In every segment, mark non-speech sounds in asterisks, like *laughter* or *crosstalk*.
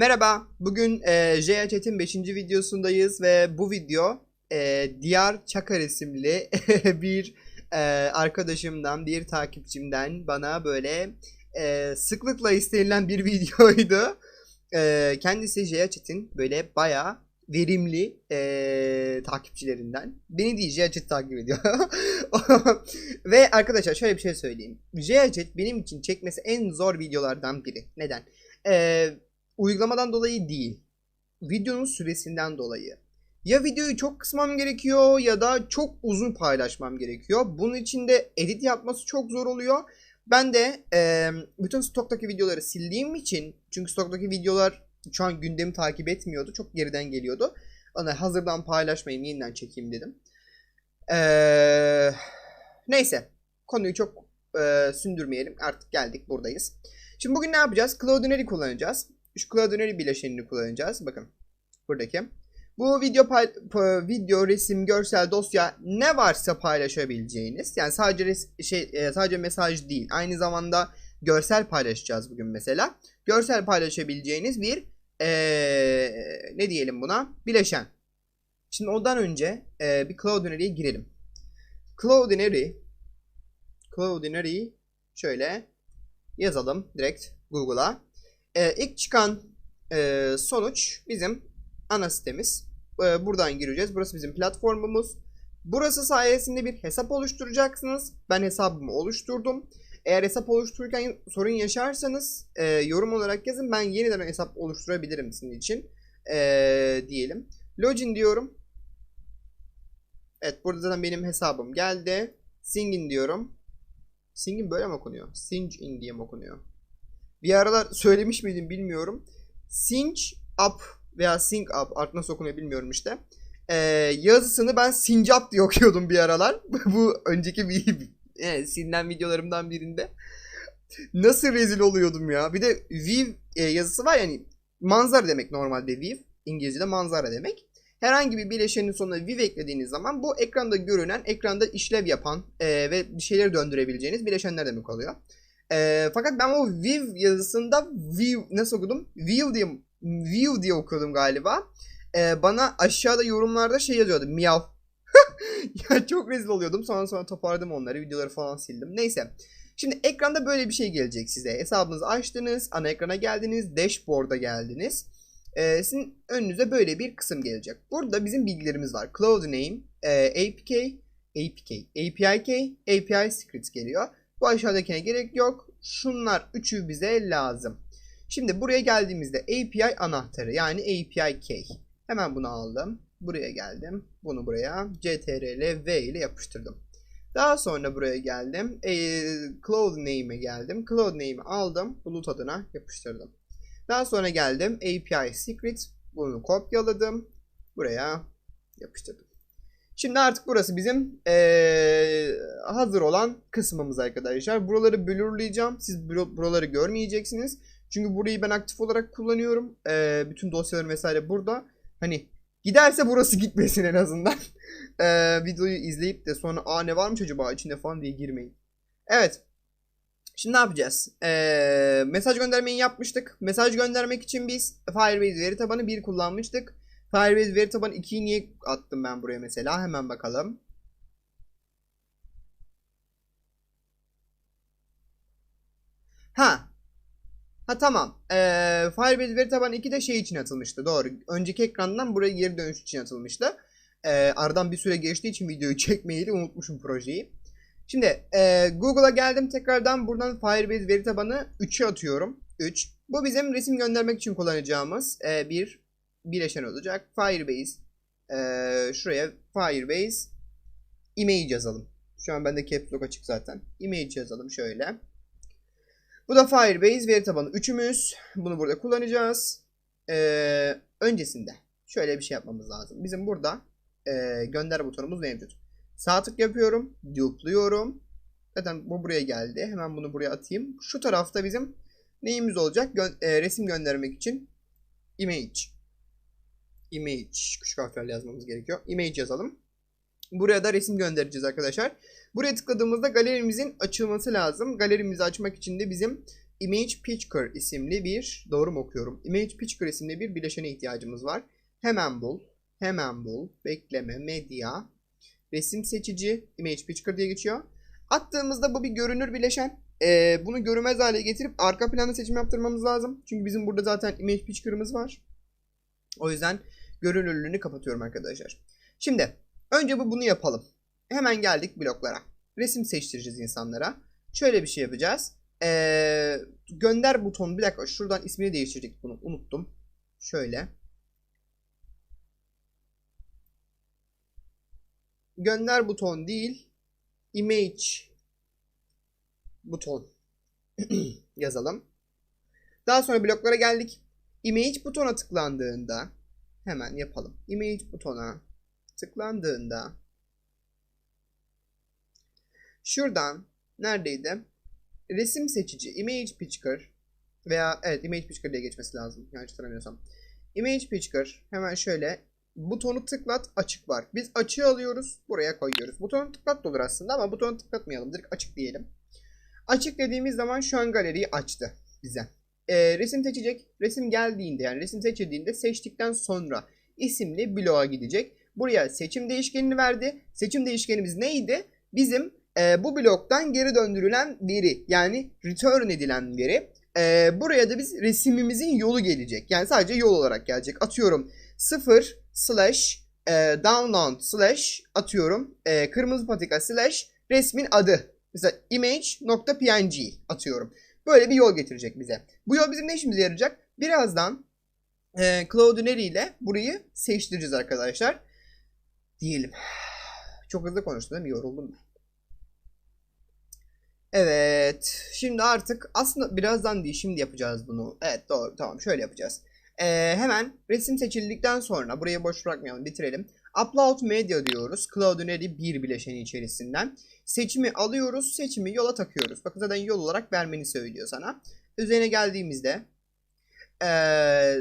Merhaba, bugün e, J Chat'in 5. videosundayız ve bu video e, Diyar Çakar isimli *laughs* bir e, arkadaşımdan, bir takipçimden bana böyle e, sıklıkla istenilen bir *laughs* videoydu. E, kendisi J Chat'in böyle bayağı verimli e, takipçilerinden. Beni değil J Chat takip ediyor. *laughs* ve arkadaşlar şöyle bir şey söyleyeyim. J Chat benim için çekmesi en zor videolardan biri. Neden? Eee uygulamadan dolayı değil. Videonun süresinden dolayı. Ya videoyu çok kısmam gerekiyor ya da çok uzun paylaşmam gerekiyor. Bunun için de edit yapması çok zor oluyor. Ben de e, bütün stoktaki videoları sildiğim için çünkü stoktaki videolar şu an gündemi takip etmiyordu. Çok geriden geliyordu. Ona hazırdan paylaşmayayım yeniden çekeyim dedim. Eee, neyse konuyu çok e, sündürmeyelim. Artık geldik buradayız. Şimdi bugün ne yapacağız? Cloudinary kullanacağız. Şu Cloudinary bileşenini kullanacağız. Bakın buradaki. Bu video video, resim, görsel, dosya ne varsa paylaşabileceğiniz. Yani sadece şey e, sadece mesaj değil. Aynı zamanda görsel paylaşacağız bugün mesela. Görsel paylaşabileceğiniz bir eee, ne diyelim buna? Bileşen. Şimdi ondan önce eee, bir Cloudinary'e girelim. Cloudinary Cloudinary şöyle yazalım direkt Google'a. Ee, ilk çıkan e, sonuç bizim ana sitemiz. Ee, buradan gireceğiz. Burası bizim platformumuz. Burası sayesinde bir hesap oluşturacaksınız. Ben hesabımı oluşturdum. Eğer hesap oluştururken sorun yaşarsanız e, yorum olarak yazın. Ben yeniden hesap oluşturabilirim sizin için. E, diyelim. Login diyorum. Evet burada zaten benim hesabım geldi. Singin diyorum. Singin böyle mi okunuyor? Singin diye mi okunuyor? Bir aralar söylemiş miydim bilmiyorum. Sinch up veya sing up artık nasıl okunuyor bilmiyorum işte. Ee, yazısını ben sincap diye okuyordum bir aralar. *laughs* Bu önceki bir *laughs* evet, silinen videolarımdan birinde. Nasıl rezil oluyordum ya. Bir de view e, yazısı var yani manzara demek normalde view. İngilizce'de manzara demek. Herhangi bir bileşenin sonuna view eklediğiniz zaman bu ekranda görünen, ekranda işlev yapan e, ve bir şeyleri döndürebileceğiniz bileşenler demek oluyor. E, fakat ben o Viv yazısında Viv nasıl okudum? Viv diye Viv diye okudum galiba. E, bana aşağıda yorumlarda şey yazıyordu. Miyav. *laughs* ya çok rezil oluyordum. Sonra sonra toparladım onları. Videoları falan sildim. Neyse. Şimdi ekranda böyle bir şey gelecek size. Hesabınızı açtınız. Ana ekrana geldiniz. Dashboard'a geldiniz. E, sizin önünüze böyle bir kısım gelecek. Burada bizim bilgilerimiz var. Cloud name, e, APK, APK, API key, API secrets geliyor. Bu aşağıdakine gerek yok. Şunlar üçü bize lazım. Şimdi buraya geldiğimizde API anahtarı yani API key. Hemen bunu aldım. Buraya geldim. Bunu buraya CTRL V ile yapıştırdım. Daha sonra buraya geldim. E, Cloud name'e geldim. Cloud name'i aldım. Bulut adına yapıştırdım. Daha sonra geldim. API secret. Bunu kopyaladım. Buraya yapıştırdım. Şimdi artık burası bizim ee, hazır olan kısmımız arkadaşlar. Buraları blurlayacağım. Siz buraları görmeyeceksiniz. Çünkü burayı ben aktif olarak kullanıyorum. Ee, bütün dosyalarım vesaire burada. Hani giderse burası *laughs* gitmesin en azından. ee, videoyu izleyip de sonra aa ne varmış acaba içinde falan diye girmeyin. Evet. Şimdi ne yapacağız? Ee, mesaj göndermeyi yapmıştık. Mesaj göndermek için biz Firebase veri tabanı 1 kullanmıştık. Firebase veri tabanı 2'yi niye attım ben buraya mesela? Hemen bakalım. Ha. Ha tamam. Ee, Firebase veri tabanı 2 de şey için atılmıştı. Doğru. Önceki ekrandan buraya geri dönüş için atılmıştı. Ee, aradan bir süre geçtiği için videoyu *laughs* çekmeyi unutmuşum projeyi. Şimdi e, Google'a geldim tekrardan. Buradan Firebase veri tabanı 3'e atıyorum. 3. Bu bizim resim göndermek için kullanacağımız e, bir bileşen olacak. Firebase ee, şuraya Firebase image yazalım. Şu an bende caps lock açık zaten. Image yazalım şöyle. Bu da Firebase veri tabanı üçümüz. Bunu burada kullanacağız. Ee, öncesinde şöyle bir şey yapmamız lazım. Bizim burada e, gönder butonumuz mevcut. Sağ tık yapıyorum. Dupluyorum. Zaten bu buraya geldi. Hemen bunu buraya atayım. Şu tarafta bizim neyimiz olacak? Gö e, resim göndermek için image image küçük harflerle yazmamız gerekiyor. Image yazalım. Buraya da resim göndereceğiz arkadaşlar. Buraya tıkladığımızda galerimizin açılması lazım. Galerimizi açmak için de bizim Image Picture isimli bir, doğru mu okuyorum? Image Picture isimli bir bileşene ihtiyacımız var. Hemen bul, hemen bul, bekleme, medya, resim seçici, Image Picture diye geçiyor. Attığımızda bu bir görünür bileşen. Ee, bunu görünmez hale getirip arka planda seçim yaptırmamız lazım. Çünkü bizim burada zaten Image Picture'ımız var. O yüzden görünürlüğünü kapatıyorum arkadaşlar. Şimdi önce bu bunu yapalım. Hemen geldik bloklara. Resim seçtireceğiz insanlara. Şöyle bir şey yapacağız. Ee, gönder butonu. Bir dakika şuradan ismini değiştirecek bunu. Unuttum. Şöyle. Gönder buton değil. Image buton *clears throat* yazalım. Daha sonra bloklara geldik. Image butona tıklandığında hemen yapalım. Image butona tıklandığında şuradan neredeydi? Resim seçici Image Picture veya evet Image Picture diye geçmesi lazım. Yanlış hatırlamıyorsam. Image Picture hemen şöyle butonu tıklat açık var. Biz açığı alıyoruz buraya koyuyoruz. Butonu tıklat da olur aslında ama butonu tıklatmayalım. Direkt açık diyelim. Açık dediğimiz zaman şu an galeriyi açtı bize. Ee, resim seçecek. Resim geldiğinde yani resim seçildiğinde seçtikten sonra isimli bloğa gidecek. Buraya seçim değişkenini verdi. Seçim değişkenimiz neydi? Bizim e, bu bloktan geri döndürülen veri yani return edilen veri. E, buraya da biz resimimizin yolu gelecek. Yani sadece yol olarak gelecek. Atıyorum 0 slash e, download slash atıyorum e, kırmızı patika slash resmin adı. Mesela image.png atıyorum. Böyle bir yol getirecek bize. Bu yol bizim ne işimize yarayacak? Birazdan e, Cloudinary ile burayı seçtireceğiz arkadaşlar. Diyelim. Çok hızlı konuştum değil mi? Yoruldum. Evet. Şimdi artık aslında birazdan değil şimdi yapacağız bunu. Evet doğru tamam şöyle yapacağız. Ee, hemen resim seçildikten sonra burayı boş bırakmayalım bitirelim. Upload Media diyoruz. Cloudinary bir bileşeni içerisinden. Seçimi alıyoruz. Seçimi yola takıyoruz. Bakın zaten yol olarak vermeni söylüyor sana. Üzerine geldiğimizde ee,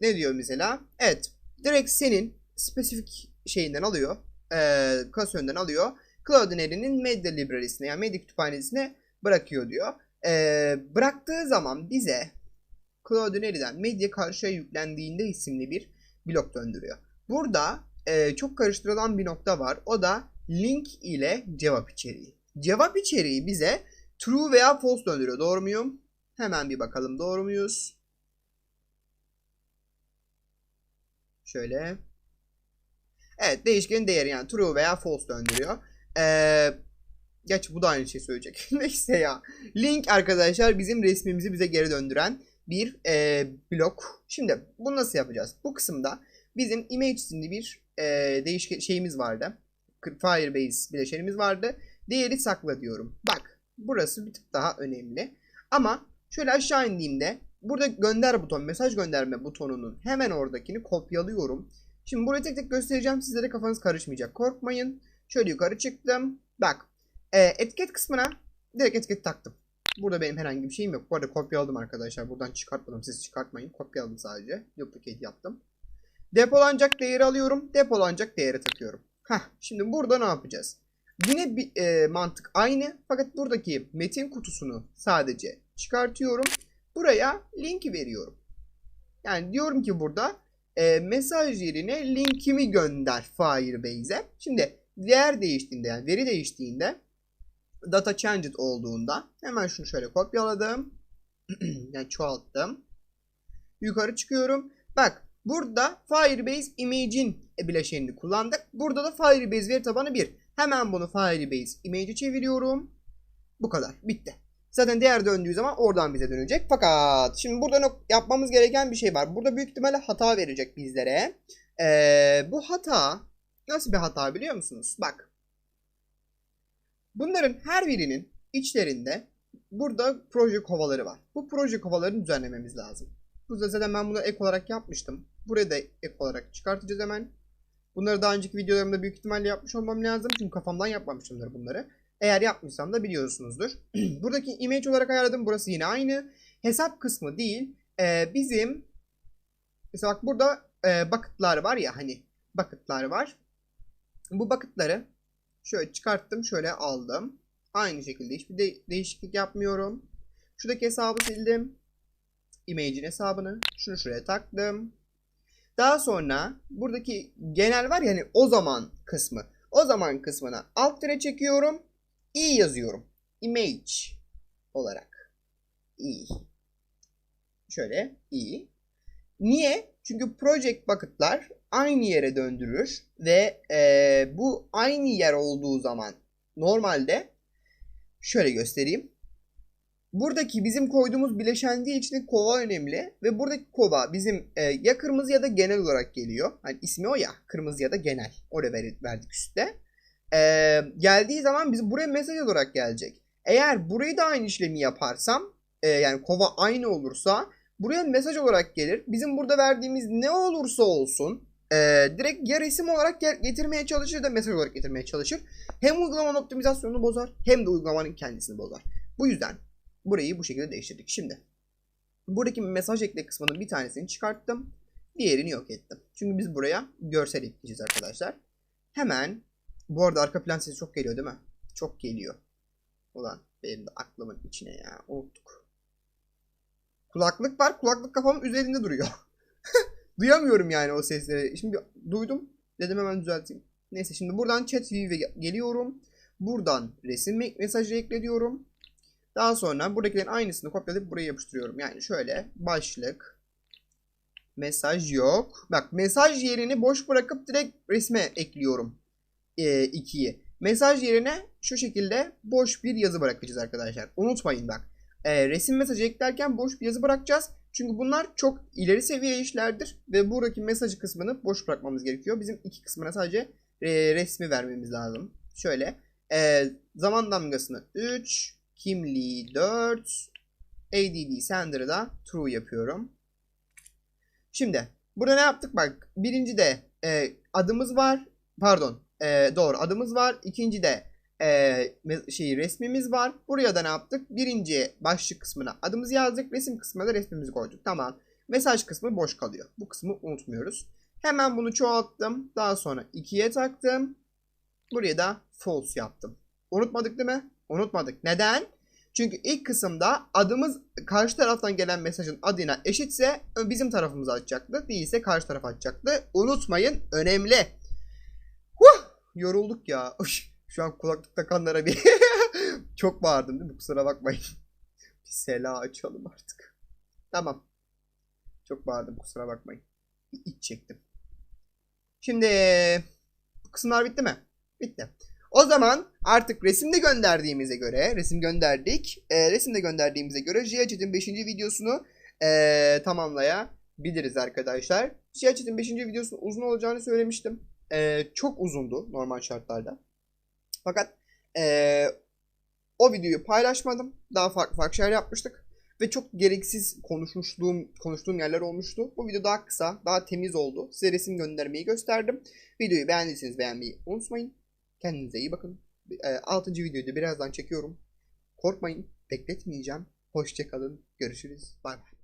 ne diyor mesela? Evet. Direkt senin spesifik şeyinden alıyor. Ee, klasöründen alıyor. Cloudinary'nin medya library'sine yani medya kütüphanesine bırakıyor diyor. Ee, bıraktığı zaman bize Cloudinary'den medya karşıya yüklendiğinde isimli bir blok döndürüyor. Burada e, çok karıştırılan bir nokta var. O da link ile cevap içeriği. Cevap içeriği bize true veya false döndürüyor. Doğru muyum? Hemen bir bakalım doğru muyuz? Şöyle. Evet değişkenin değeri yani true veya false döndürüyor. Ee, Geç bu da aynı şey söyleyecek. *laughs* Neyse ya. Link arkadaşlar bizim resmimizi bize geri döndüren bir e, blok. Şimdi bunu nasıl yapacağız? Bu kısımda bizim image isimli bir e, değişken şeyimiz vardı. Firebase bileşenimiz vardı. Değeri sakla diyorum. Bak burası bir tık daha önemli. Ama şöyle aşağı indiğimde burada gönder buton, mesaj gönderme butonunun hemen oradakini kopyalıyorum. Şimdi burayı tek tek göstereceğim. Sizlere kafanız karışmayacak. Korkmayın. Şöyle yukarı çıktım. Bak. E, etiket kısmına direkt etiket taktım. Burada benim herhangi bir şeyim yok. Bu arada kopyaladım arkadaşlar. Buradan çıkartmadım. Siz çıkartmayın. Kopyaladım sadece. Duplicate yaptım. Depolanacak değeri alıyorum. Depolanacak değeri takıyorum. Heh, şimdi burada ne yapacağız? Yine bir e, mantık aynı. Fakat buradaki metin kutusunu sadece çıkartıyorum. Buraya linki veriyorum. Yani diyorum ki burada e, mesaj yerine linkimi gönder Firebase'e. Şimdi değer değiştiğinde yani veri değiştiğinde data changed olduğunda hemen şunu şöyle kopyaladım. *clears throat* yani çoğalttım. Yukarı çıkıyorum. Bak burada Firebase Image'in bileşenini kullandık. Burada da Firebase veri tabanı 1. Hemen bunu Firebase Image'e çeviriyorum. Bu kadar. Bitti. Zaten değer döndüğü zaman oradan bize dönecek. Fakat şimdi burada yapmamız gereken bir şey var. Burada büyük ihtimalle hata verecek bizlere. Ee, bu hata nasıl bir hata biliyor musunuz? Bak. Bunların her birinin içlerinde burada proje kovaları var. Bu proje kovalarını düzenlememiz lazım. Bu zaten ben bunu ek olarak yapmıştım. Buraya da ek olarak çıkartacağız hemen. Bunları daha önceki videolarımda büyük ihtimalle yapmış olmam lazım. Çünkü kafamdan yapmamışımdır bunları. Eğer yapmışsam da biliyorsunuzdur. *clears throat* Buradaki image olarak ayarladım. Burası yine aynı. Hesap kısmı değil. Ee, bizim mesela bak burada e, bucket'lar var ya hani bucket'lar var. Bu bucket'ları şöyle çıkarttım şöyle aldım. Aynı şekilde hiçbir de değişiklik yapmıyorum. Şuradaki hesabı sildim. Image'in hesabını. Şunu şuraya taktım. Daha sonra buradaki genel var ya hani o zaman kısmı. O zaman kısmına alt tire çekiyorum. İ yazıyorum. Image olarak. i. Şöyle i. Niye? Çünkü project bucket'lar aynı yere döndürür ve eee, bu aynı yer olduğu zaman normalde şöyle göstereyim. Buradaki bizim koyduğumuz bileşen değil içinde kova önemli ve buradaki kova bizim e, ya kırmızı ya da genel olarak geliyor. Hani ismi o ya kırmızı ya da genel. Oraya ver- verdik üstte. E, geldiği zaman biz buraya mesaj olarak gelecek. Eğer burayı da aynı işlemi yaparsam e, yani kova aynı olursa buraya mesaj olarak gelir. Bizim burada verdiğimiz ne olursa olsun e, direkt ya resim olarak getirmeye çalışır da mesaj olarak getirmeye çalışır. Hem uygulamanın optimizasyonunu bozar hem de uygulamanın kendisini bozar. Bu yüzden burayı bu şekilde değiştirdik. Şimdi buradaki mesaj ekle kısmının bir tanesini çıkarttım. Diğerini yok ettim. Çünkü biz buraya görsel ekleyeceğiz arkadaşlar. Hemen bu arada arka plan sesi çok geliyor değil mi? Çok geliyor. Ulan benim de aklımın içine ya. Unuttuk. Kulaklık var. Kulaklık kafamın üzerinde duruyor. *laughs* Duyamıyorum yani o sesleri. Şimdi duydum. Dedim hemen düzelteyim. Neyse şimdi buradan chat view'e geliyorum. Buradan resim me- mesajı ekle diyorum. Daha sonra buradakilerin aynısını kopyalayıp buraya yapıştırıyorum. Yani şöyle başlık mesaj yok. Bak mesaj yerini boş bırakıp direkt resme ekliyorum. 2'yi. mesaj yerine şu şekilde boş bir yazı bırakacağız arkadaşlar. Unutmayın bak. E, resim mesajı eklerken boş bir yazı bırakacağız. Çünkü bunlar çok ileri seviye işlerdir ve buradaki mesajı kısmını boş bırakmamız gerekiyor. Bizim iki kısmına sadece e, resmi vermemiz lazım. Şöyle e, zaman damgasını 3, kimliği 4, ADD sender'ı da true yapıyorum. Şimdi burada ne yaptık bak birinci de e, adımız var pardon e, doğru adımız var. İkinci de e, şey resmimiz var. Buraya da ne yaptık? Birinci başlık kısmına adımızı yazdık. Resim kısmına da resmimizi koyduk. Tamam. Mesaj kısmı boş kalıyor. Bu kısmı unutmuyoruz. Hemen bunu çoğalttım. Daha sonra ikiye taktım. Buraya da false yaptım. Unutmadık değil mi? Unutmadık. Neden? Çünkü ilk kısımda adımız karşı taraftan gelen mesajın adına eşitse bizim tarafımıza atacaktı. Değilse karşı tarafa atacaktı. Unutmayın önemli. Yorulduk ya. *laughs* Şu an kulaklık takanlara bir *laughs* çok bağırdım değil mi? Kusura bakmayın. *laughs* Bir sela açalım artık. Tamam. Çok bağırdım kusura bakmayın. Bir iç çektim. Şimdi bu kısımlar bitti mi? Bitti. O zaman artık resimde gönderdiğimize göre, resim gönderdik. E, resimde gönderdiğimize göre GeoChat'in 5. videosunu e, tamamlayabiliriz arkadaşlar. GeoChat'in 5. videosunun uzun olacağını söylemiştim. E, çok uzundu normal şartlarda. Fakat e, o videoyu paylaşmadım. Daha farklı farklı şeyler yapmıştık. Ve çok gereksiz konuşmuşluğum, konuştuğum yerler olmuştu. Bu video daha kısa, daha temiz oldu. Size resim göndermeyi gösterdim. Videoyu beğendiyseniz beğenmeyi unutmayın. Kendinize iyi bakın. 6. videoyu da birazdan çekiyorum. Korkmayın. Bekletmeyeceğim. Hoşçakalın. Görüşürüz. Bay bay.